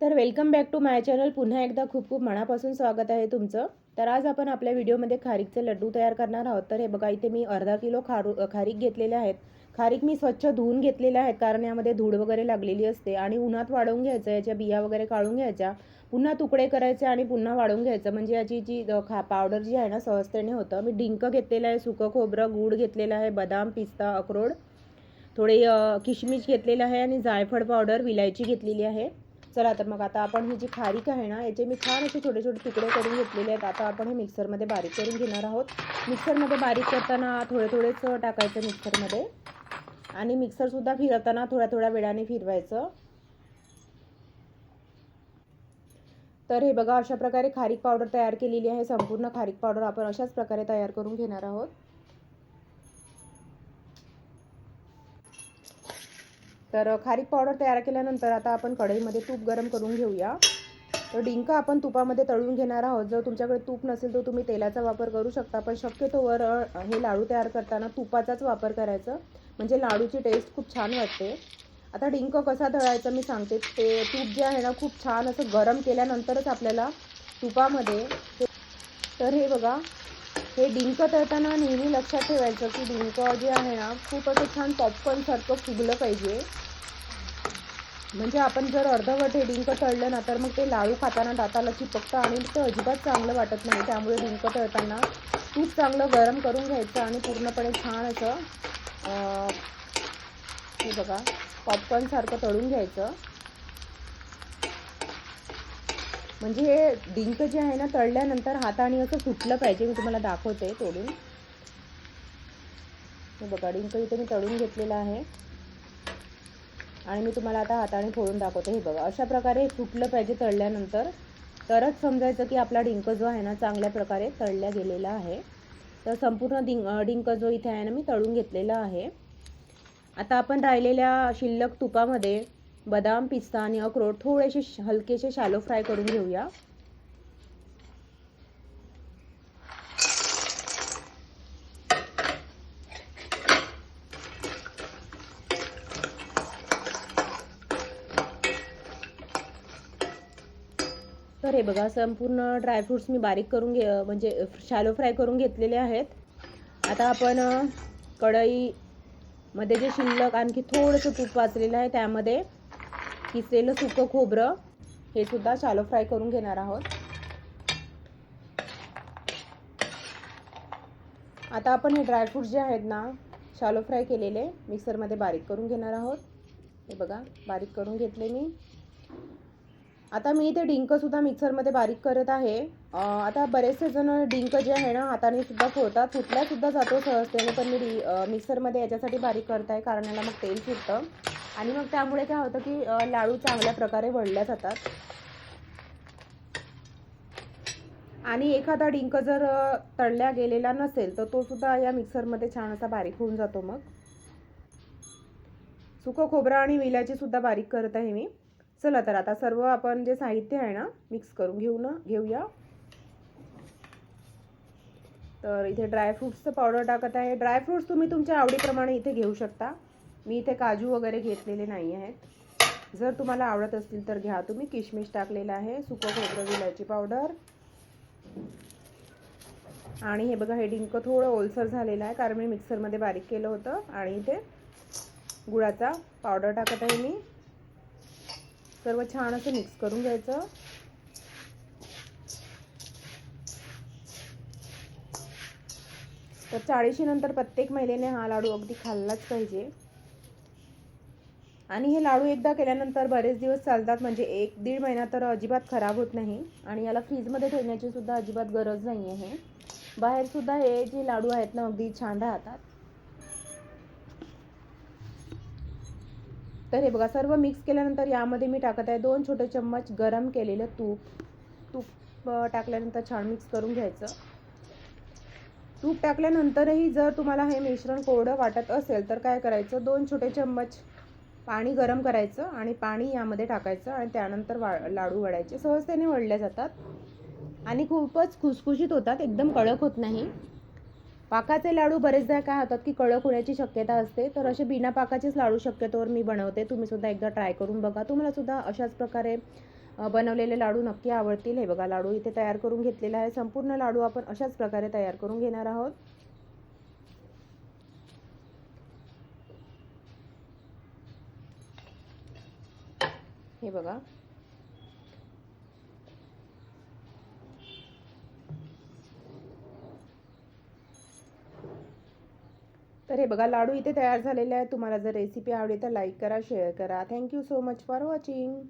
तर welcome back to my channel. पुन्हा एकदा खूप खूप मनापासून स्वागत आहे तुमचं. तर आज आपण आपल्या व्हिडिओमध्ये खारीकचे लड्डू तयार करणार आहोत. तर हे बघा इथे मी अर्धा किलो खारू खारीक घेतलेले आहेत. खारीक मी स्वच्छ धुवून घेतलेले आहेत कारण यामध्ये धूळ वगैरे लागलेली असते आणि उन्हात वाढवून घ्यायचं याच्या बिया वगैरे काढून घ्यायच्या पुन्हा तुकडे करायचे आणि पुन्हा वाळवून घ्यायचं. म्हणजे याची जी खा पावडर जी आहे ना सहजतेने होतं. मी डिंक घेतलेलं आहे सुकं खोबरं गूळ घेतलेलं आहे बदाम पिस्ता अक्रोड थोडे किशमिश घेतलेलं आहे आणि जायफळ पावडर विलायची घेतलेली आहे. चला तर मग आता आपण ही जी खारीक आहे ना याचे मी छान असे छोटे छोटे तुकडे करून घेतलेले आहेत. आता आपण हे मिक्सरमध्ये बारीक करून घेणार आहोत. मिक्सरमध्ये बारीक करताना थोडे थोडेच टाकायचं मिक्सरमध्ये. आणि मिक्सरसुद्धा फिरवताना थोड्या थोड्या वेळाने फिरवायचं. तर हे बघा अशा प्रकारे खारीक पावडर तयार केलेली आहे. संपूर्ण खारीक पावडर आपण अशाच प्रकारे तयार करून घेणार आहोत. तर खारीक पावडर तयार केल्यानंतर आता आपण कढईमध्ये तूप गरम करून घेऊया. तर डिंक आपण तुपामध्ये तळून घेणार आहोत. जर तुमच्याकडे तूप नसेल तर तुम्ही तेलाचा वापर करू शकता. पण शक्यतोवर हे लाडू तयार करताना तुपाचाच वापर करायचा. म्हणजे लाडूची टेस्ट खूप छान वाटते. आता डिंक कसा तळायचा मी सांगते. ते तूप जे आहे ना खूप छान असं गरम केल्यानंतरच आपल्याला तुपामध्ये तर हे बघा. हे डिंक तळताना नेहमी लक्षात ठेवायचं की डिंक जे आहे ना खूप असं छान पॉपकॉर्नसारखं फुगलं पाहिजे. म्हणजे आपण जर अर्धवट हे डिंक तळलं ना तर मग ते लाडू खाताना दाताला चिपकतं आणि ते अजिबात चांगलं वाटत नाही. त्यामुळे डिंक तळताना तूप चांगलं गरम करून घ्यायचं आणि पूर्णपणे छान असं हे बघा पॉपकॉर्नसारखं तळून घ्यायचं. म्हणजे हे डिंक जे आहे ना तळल्यानंतर हाताने असं फुटलं पाहिजे मी तुम्हाला दाखवते तोडून. हे बघा डिंक इथे मी तळून घेतलेलं आहे. आणि मी तुम्हाला आता हाताने फोडून दाखवते. हे बघा अशा प्रकारे फुटलं पाहिजे तळल्यानंतर. तरच समजायचं की आपला डिंक जो आहे ना चांगल्या प्रकारे तळल्या गेलेला आहे. तर संपूर्ण डिंक डिंक जो इथे आहे ना मी तळून घेतलेला आहे. आता आपण राहिलेल्या शिल्लक तुपामध्ये बदाम पिस्ता आणि अक्रोड थोडेसे हलकेसे शालो फ्राय करून घेऊया. तर हे बघा संपूर्ण ड्रायफ्रुट्स मी बारीक करून घे म्हणजे शॅलो फ्राय करून घेतलेले आहेत. आता आपण कढईमध्ये जे शिल्लक आणखी थोडंसं तूप वाचलेलं आहे त्यामध्ये किसलेलं सुकं खोबरं हे सुद्धा शालो फ्राय करून घेणार आहोत. आता आपण हे ड्रायफ्रूट जे आहेत ना शालो फ्राय केलेले मिक्सरमध्ये बारीक करून घेणार आहोत. हे बघा बारीक करून घेतले मी. आता मी इथे डिंकसुद्धा मिक्सरमध्ये बारीक करत आहे. आता बरेचसे जण डिंक जे आहे ना हाताने सुद्धा फोडतात फुटल्यासुद्धा जातो सहजतेने पण मी डि मिक्सरमध्ये याच्यासाठी बारीक करत आहे कारण याला मग तेल सुटतं. आणि मग त्यामुळे काय होतं की लाडू चांगल्या प्रकारे वळल्या जातात. आणि एखादा डिंक जर तळल्या गेलेला नसेल तर तो सुद्धा या मिक्सरमध्ये छान असा बारीक होऊन जातो मग. सुकं खोबरं आणि विल्याची सुद्धा बारीक करत आहे मी. चला तर आता सर्व आपण जे साहित्य आहे ना मिक्स करून घेऊ ना घेऊया. तर इथे ड्रायफ्रुट्सचं पावडर टाकत आहे. ड्रायफ्रुट्स तुम्ही तुमच्या आवडीप्रमाणे इथे घेऊ शकता. मी इथे काजू वगैरे घेतलेले नाही आहेत. जर तुम्हाला आवडत असतील तर घ्या. तुम्ही किशमिश टाकलेलं आहे सुकं खोबरं विलायची पावडर. आणि हे बघा हे डिंक थोडं ओलसर झालेलं आहे कारण मी मिक्सरमध्ये बारीक केलं होतं. आणि इथे गुळाचा पावडर टाकत आहे मी. सर्व छान असं मिक्स करून घ्यायचं. तर चाळीशी नंतर प्रत्येक महिलेने हा लाडू अगदी खाल्लाच पाहिजे. आणि हे लाडू एकदा केल्यानंतर बरेच दिवस चालतात म्हणजे एक दीड महिना तर अजिबात खराब होत नाही. आणि याला फ्रीजमध्ये ठेवण्याची सुद्धा अजिबात गरज नाही आहे बाहेर सुद्धा हे जे लाडू आहेत ना अगदी छान राहतात. तर हे बघा सर्व मिक्स केल्यानंतर यामध्ये मी टाकत आहे दोन छोटे चम्मच गरम केलेलं तूप. तूप टाकल्यानंतर छान मिक्स करून घ्यायचं. तूप टाकल्यानंतरही जर तुम्हाला हे मिश्रण कोरडं वाटत असेल तर काय करायचं? दोन छोटे चम्मच पाणी गरम करायचं आणि पाणी यामध्ये टाकायचं आणि त्यानंतर वा लाडू वळायचे सहजतेने वळल्या जातात. आणि खूपच खुसखुशीत होतात. एकदम कडक होत नाही. पाकाचे लाडू बरेचदा काय होतात की कडक होण्याची शक्यता असते. तर असे बिना पाकाचेच लाडू शक्यतोवर मी बनवते. तुम्ही सुद्धा एकदा ट्राय करून बघा. तुम्हालासुद्धा अशाच प्रकारे बनवलेले लाडू नक्की आवडतील. हे बघा लाडू इथे तयार करून घेतलेला आहे. संपूर्ण लाडू आपण अशाच प्रकारे तयार करून घेणार आहोत. हे बघा. तर हे बघा लाडू इथे तयार झालेले आहेत. तुम्हाला जर रेसिपी आवडली तर लाईक करा शेअर करा. Thank you so much for watching